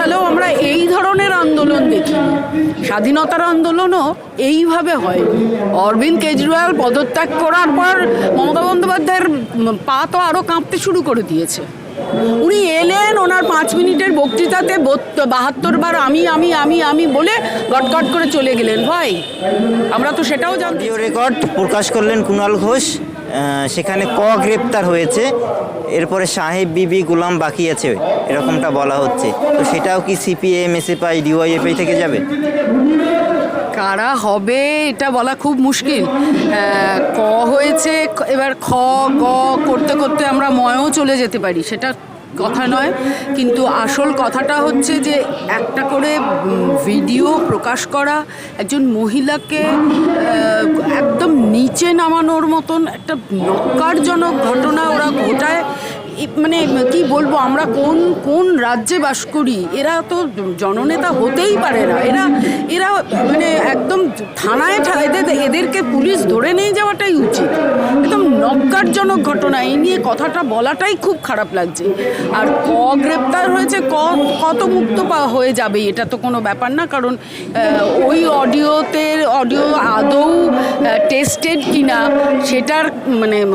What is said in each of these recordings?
সালেও আমরা এই ধরনের আন্দোলন দেখি স্বাধীনতার আন্দোলনও এইভাবে হয়। অরবিন্দ কেজরিওয়াল পদত্যাগ করার পর মমতা বন্দ্যোপাধ্যায়ের পা তো আরও কাঁপতে শুরু করে দিয়েছে। উনি এলেন, ওনার পাঁচ মিনিটের বক্তৃতাতে বাহাত্তর বার আমি আমি আমি আমি বলে গটগট করে চলে গেলেন। ভাই, আমরা তো সেটাও জানতে রেকর্ড প্রকাশ করলেন কুণাল ঘোষ। সেখানে ক গ্রেপ্তার হয়েছে, এরপরে সাহেব, বিবি, গুলাম বাকি আছে, এরকমটা বলা হচ্ছে। তো সেটাও কি সিপিএম এসএফআই ডিওয়াইএফআই থেকে যাবে? কারা হবে, এটা বলা খুব মুশকিল। ক হয়েছে, এবার খ, গ করতে করতে আমরা ময়ও চলে যেতে পারি, সেটা কথা নয়, কিন্তু আসল কথাটা হচ্ছে যে একটা করে ভিডিও প্রকাশ করা, একজন মহিলাকে একদম নিচে নামানোর মতন একটা নকারজনক ঘটনা ওরা ঘটায়। মানে কি বলব, আমরা কোন কোন রাজ্যে বাস করি, এরা তো জননেতা হতেই পারে না। এরা এরা মানে একদম থানায় ঠা- এদের এদেরকে পুলিশ ধরে নিয়ে যাওয়াটাই উচিত। একদম নক্কারজনক ঘটনা, এই নিয়ে কথাটা বলাটাই খুব খারাপ লাগছে। আর ক গ্রেপ্তার হয়েছে, ক, কত মুক্ত হয়ে যাবে, এটা তো কোনো ব্যাপার না, কারণ ওই অডিওতে, অডিও আদৌ টেস্টেড কিনা, সেটার মানে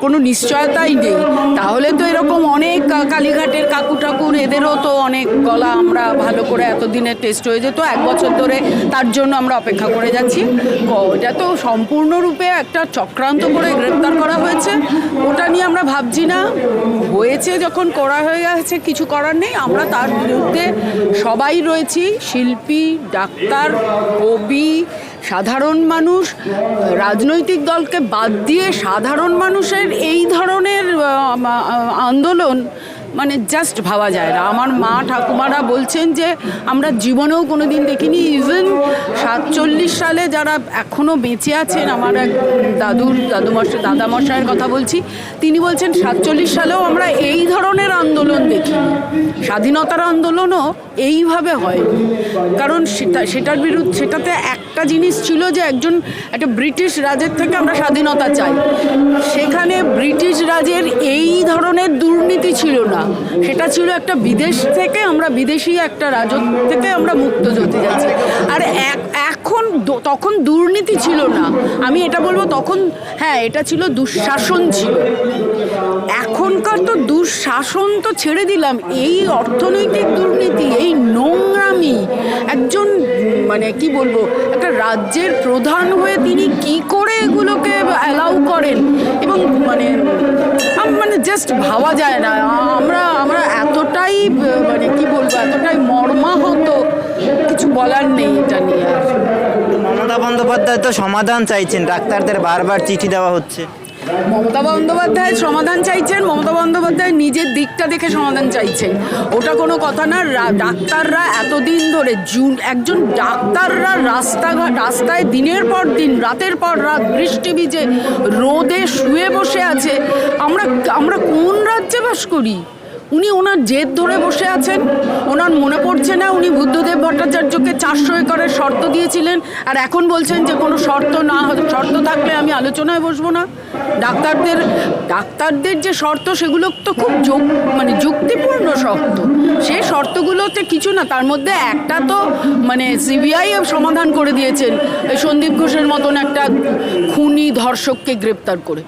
কোনো নিশ্চয়তাই নেই। তাহলে তো এরকম অনেক কা- কালীঘাটের কাকু ঠাকুর, এদেরও তো অনেক গলা আমরা ভালো করে এতদিনের টেস্ট হয়ে যেত, এক বছর ধরে তার জন্য আমরা অপেক্ষা করে যাচ্ছি। এটা তো সম্পূর্ণরূপে একটা চক্রান্ত করে গ্রেপ্তার করা হয়েছে, ওটা নিয়ে আমরা ভাবছি না। হয়েছে যখন করা হয়ে গেছে, কিছু করার নেই, আমরা তার বিরুদ্ধে সবাই রয়েছি, শিল্পী, ডাক্তার, কবি, সাধারণ মানুষ, রাজনৈতিক দলকে বাদ দিয়ে সাধারণ মানুষের এই ধরনের আন্দোলন মানে জাস্ট ভাবা যায় না। আমার মা ঠাকুমারা বলছেন যে, আমরা জীবনেও কোনো দিন দেখিনি ইভেন সাতচল্লিশ সালে যারা এখনও বেঁচে আছেন, আমার এক দাদুর, দাদুমশাই, দাদামশাইয়ের কথা বলছি, তিনি বলছেন সাতচল্লিশ সালেও আমরা এই ধরনের আন্দোলন দেখি স্বাধীনতার আন্দোলনও এইভাবে হয় কারণ সেটা, সেটার বিরুদ্ধে, সেটাতে একটা জিনিস ছিল যে, একজন, একটা ব্রিটিশ রাজের থেকে আমরা স্বাধীনতা চাই। সেখানে ব্রিটিশ রাজের এই ধরনের দুর্নীতি ছিল না। সেটা ছিল একটা বিদেশ থেকে আমরা বিদেশি একটা রাজত্ব থেকে আমরা মুক্ত হতে যাচ্ছি। আর এখন তখন দুর্নীতি ছিল না। আমি এটা বলব, তখন হ্যাঁ এটা ছিল দুঃশাসন ছিল। এখনকার তো দুঃশাসন তো ছেড়ে দিলাম। এই অর্থনৈতিক দুর্নীতি, এই নোংরামি, একজন মানে কি বলব, একটা রাজ্যের প্রধান হয়ে তিনি কি করে এগুলোকে অ্যালাউ করেন? এবং মানে মানে জাস্ট ভাবা যায় না। আমরা আমরা এতটাই মানে কি বলব, এতটাই মর্মাহত, কিছু বলার নেই এটা নিয়ে আর। মমতা বন্দ্যোপাধ্যায় তো সমাধান চাইছেন, ডাক্তারদের বারবার চিঠি দেওয়া হচ্ছে। মমতা বন্দ্যোপাধ্যায় সমাধান চাইছেন, মমতা বন্দ্যোপাধ্যায় নিজের দিকটা দেখে সমাধান চাইছেন। ওটা কোনো কথা না ডাক্তাররা এতদিন ধরে জুন, একজন ডাক্তাররা রাস্তাঘাট, রাস্তায় দিনের পর দিন, রাতের পর রাত বৃষ্টি ভিজে রোদে শুয়ে বসে আছে। আমরা আমরা কোন রাজ্যে বাস করি? উনি ওনার জেদ ধরে বসে আছেন। ওনার মনে পড়ছে না, উনি বুদ্ধদেব ভট্টাচার্যকে চারশো একরের শর্ত দিয়েছিলেন। আর এখন বলছেন যে কোনো শর্ত না শর্ত থাকলে আমি আলোচনায় বসবো না। ডাক্তারদের ডাক্তারদের যে শর্ত, সেগুলো তো খুব যোগ মানে যুক্তিপূর্ণ শর্ত। সেই শর্তগুলোতে কিছু না, তার মধ্যে একটা তো মানে সিবিআই সমাধান করে দিয়েছেন। সন্দীপ ঘোষের মতন একটা খুনি ধর্ষককে গ্রেপ্তার করে।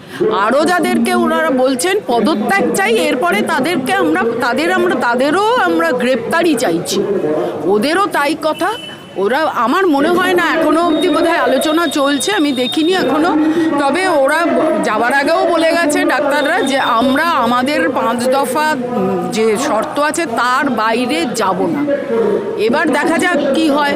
আরও যাদেরকে ওনারা বলছেন, পদত্যাগ চাই, এরপরে তাদেরকে আমরা তাদের আমরা, তাদেরও আমরা গ্রেপ্তারই চাইছি। ওদেরও তাই কথা। ওরা, আমার মনে হয় না এখনও অবধি বোধহয় আলোচনা চলছে আমি দেখিনি এখনও। তবে ওরা যাওয়ার আগেও বলে গেছে ডাক্তাররা যে আমরা আমাদের পাঁচ দফা যে শর্ত আছে তার বাইরে যাব না। এবার দেখা যাক কি হয়।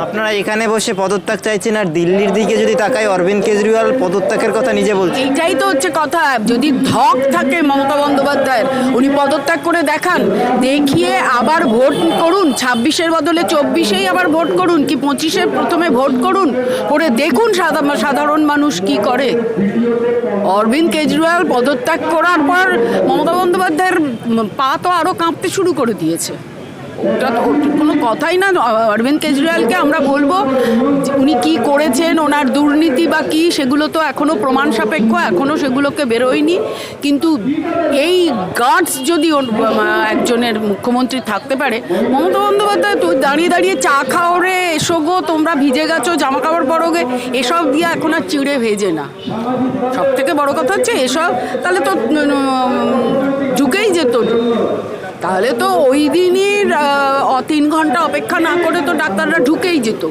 আপনারা এখানে বসে পদত্যাগ চাইছেন আর দিল্লির দিকে যদি তাকায় অরবিন্দ কেজরিওয়াল পদত্যাগের কথা নিজে বলছেন। এইটাই তো হচ্ছে কথা। যদি ধক থাকে মমতা বন্দ্যোপাধ্যায়ের উনি পদত্যাগ করে দেখান। দেখিয়ে আবার ভোট করুন। ছাব্বিশের বদলে চব্বিশেই আবার ভোট করুন। কি পঁচিশে প্রথমে ভোট করুন? করে দেখুন সাধারণ মানুষ কি করে। অরবিন্দ কেজরিওয়াল পদত্যাগ করার পর মমতা বন্দ্যোপাধ্যায়ের পা তো আরও কাঁপতে শুরু করে দিয়েছে। কোনো কথাই না। অরবিন্দ কেজরিওয়ালকে আমরা বলব উনি কি করেছেন, ওনার দুর্নীতি বা কি, সেগুলো তো এখনও প্রমাণ সাপেক্ষ, এখনও সেগুলোকে বেরোয়নি। কিন্তু এই গার্ডস যদি একজনের মুখ্যমন্ত্রী থাকতে পারে, মমতা বন্দ্যোপাধ্যায় তো দাঁড়িয়ে দাঁড়িয়ে চা খাও রে, এসো গো, তোমরা ভিজে গেছো জামা কাপড় পরো গে, এসব দিয়ে এখন আর চিড়ে ভেজে না। সব থেকে বড় কথা হচ্ছে এসব, তাহলে তো ঝুঁকেই যেত তাহলে তো ওই দিনই তিন ঘণ্টা অপেক্ষা না করে তো ডাক্তাররা ঢুকেই যেত।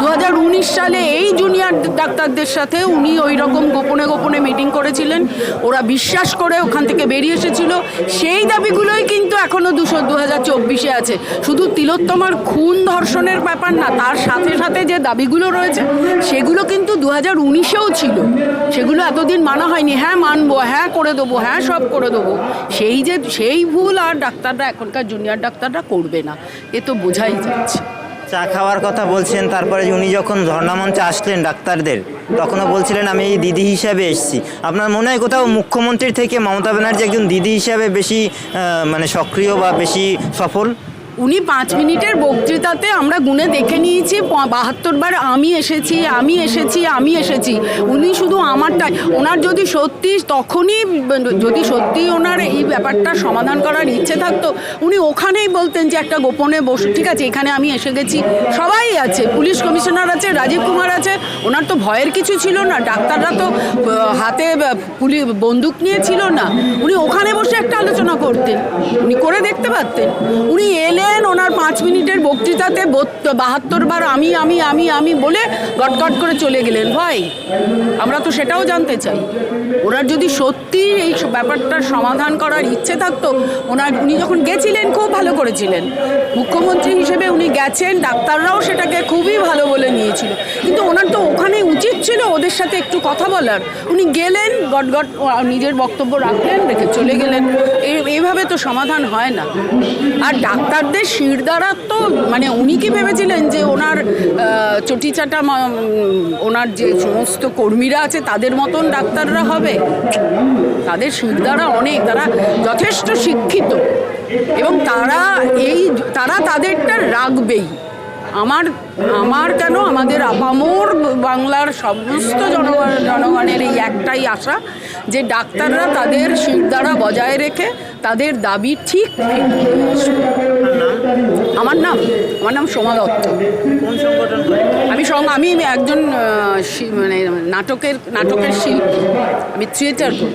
দু হাজার উনিশ সালে এই জুনিয়র ডাক্তারদের সাথে উনি ওই রকম গোপনে গোপনে মিটিং করেছিলেন। ওরা বিশ্বাস করে ওখান থেকে বেরিয়ে এসেছিল। সেই দাবিগুলোই কিন্তু এখনও দুশো দু হাজার চব্বিশে আছে। শুধু তিলোত্তমার খুন ধর্ষণের ব্যাপার না, তার সাথে সাথে যে দাবিগুলো রয়েছে, সেগুলো কিন্তু দু হাজার উনিশেও ছিল। সেগুলো এতদিন মানা হয়নি। হ্যাঁ মানবো হ্যাঁ করে দেবো হ্যাঁ সব করে দেবো। সেই যে, সেই ভুল আর ডাক্তাররা এখনকার জুনিয়র ডাক্তাররা করবে না। এ তো বোঝাই যাচ্ছে। চা খাওয়ার কথা বলছেন তারপরে উনি যখন ধর্ণামঞ্চে আসলেন ডাক্তারদের, তখনও বলছিলেন, আমি এই দিদি হিসাবে এসেছি। আপনার মনে হয় কোথাও মুখ্যমন্ত্রীর থেকে মমতা ব্যানার্জি একজন দিদি হিসাবে বেশি মানে সক্রিয় বা বেশি সফল? উনি পাঁচ মিনিটের বক্তৃতাতে আমরা গুনে দেখে নিয়েছি বাহাত্তর বার আমি এসেছি আমি এসেছি আমি এসেছি। উনি শুধু আমারটাই ওনার যদি সত্যি তখনই, যদি সত্যি ওনার এই ব্যাপারটা সমাধান করার ইচ্ছে থাকতো, উনি ওখানেই বলতেন যে একটা গোপনে বস, ঠিক আছে, এখানে আমি এসে গেছি। সবাই আছে, পুলিশ কমিশনার আছে, রাজীব কুমার আছে। ওনার তো ভয়ের কিছু ছিল না, ডাক্তাররা তো হাতে পুলিশ বন্দুক নিয়ে ছিল না। উনি ওখানে বসে একটা আলোচনা করতেন, উনি করে দেখতে পারতেন। উনি এলেন ওনার পাঁচ মিনিটের বক্তৃতাতে বাহাত্তর বার আমি আমি আমি আমি বলে গটগট করে চলে গেলেন। ভাই, আমরা তো সেটাও জানতে চাই। ওনার যদি সত্যি এই ব্যাপারটার সমাধান করার ইচ্ছে থাকতো, ওনার, উনি যখন গেছিলেন, খুব ভালো করেছিলেন। মুখ্যমন্ত্রী হিসেবে উনি গেছেন, ডাক্তাররাও সেটাকে খুবই ভালো বলে নিয়েছিল। কিন্তু ওনার তো ওখানে উচিত ছিল ওদের সাথে একটু কথা বলার। উনি গেলেন গট গট নিজের বক্তব্য রাখলেন, রেখে চলে গেলেন। এই- এইভাবে তো সমাধান হয় না। আর ডাক্তারদের শিরদাঁড়া তো মানে উনি কি ভেবেছিলেন যে ওনার চটিচাটা ওনার যে সমস্ত কর্মীরা আছে, তাদের মতন ডাক্তাররা হবে? তাদের শিরদাঁড়া অনেক, তারা যথেষ্ট শিক্ষিত। এবং তারা এই, তারা তাদেরটা রাখবেই। আমার আমার কেন আমাদের আপামোর বাংলার সমস্ত জনগণ, জনগণের এই একটাই আশা যে ডাক্তাররা তাদের শিরদাঁড়া বজায় রেখে তাদের দাবি ঠিক আমার নাম আমার নাম সোমা দত্ত। আমি সঙ্গ আমি একজন মানে নাটকের নাটকের শিল্পী। আমি থিয়েটার করি।